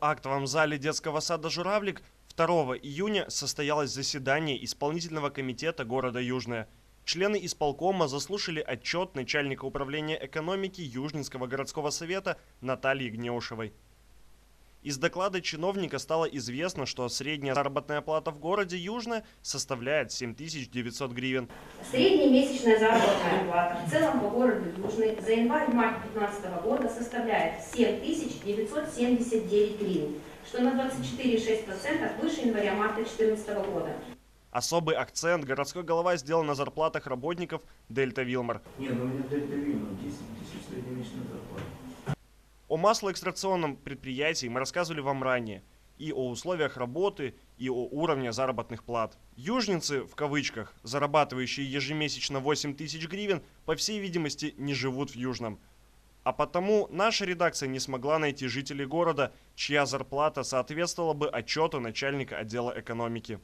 актовом зале детского сада «Журавлик» 2 июня состоялось заседание исполнительного комитета города Южное. Члены исполкома заслушали отчет начальника управления экономики Южнинского городского совета Натальи Гнеушевой. Из доклада чиновника стало известно, что средняя заработная плата в городе Южное составляет 7900 гривен. Средняя месячная заработная плата в целом по городу Южный за январь-март 2015 года составляет 7979 гривен, что на 24,6% выше января-марта 2014 года. Особый акцент городской голова сделал на зарплатах работников Дельта Вилмар. Не, ну у меня дельта вин, 10 тысяч среднемесячная зарплата. Маслоэкстракционном предприятии мы рассказывали вам ранее. И о условиях работы, и о уровне заработных плат. Южницы, в кавычках, зарабатывающие ежемесячно 8 тысяч гривен, по всей видимости, не живут в Южном. А потому наша редакция не смогла найти жителей города, чья зарплата соответствовала бы отчету начальника отдела экономики.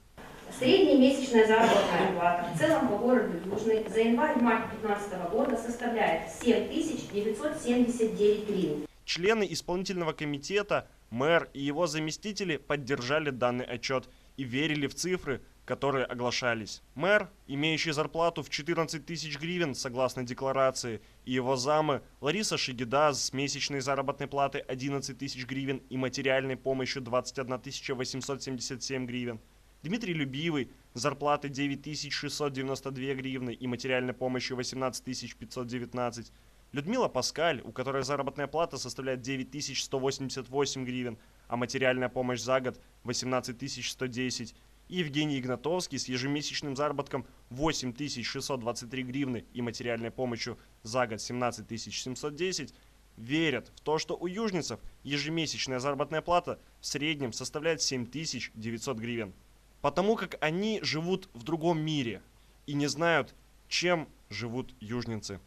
Средняя месячная заработная плата в целом по городу Южный за январь-март 2015 года составляет 7979 гривен. Члены исполнительного комитета, мэр и его заместители поддержали данный отчет и верили в цифры, которые оглашались. Мэр, имеющий зарплату в 14 тысяч гривен согласно декларации, и его замы Лариса Шигида с месячной заработной платой 11 тысяч гривен и материальной помощью 21 877 гривен. Дмитрий Любивый с зарплатой 9692 гривны и материальной помощью 18 519 Людмила Паскаль, у которой заработная плата составляет 9188 гривен, а материальная помощь за год 18110. И Евгений Игнатовский с ежемесячным заработком 8623 гривны и материальной помощью за год 17710 верят в то, что у южницев ежемесячная заработная плата в среднем составляет 7900 гривен. Потому как они живут в другом мире и не знают, чем живут южницы.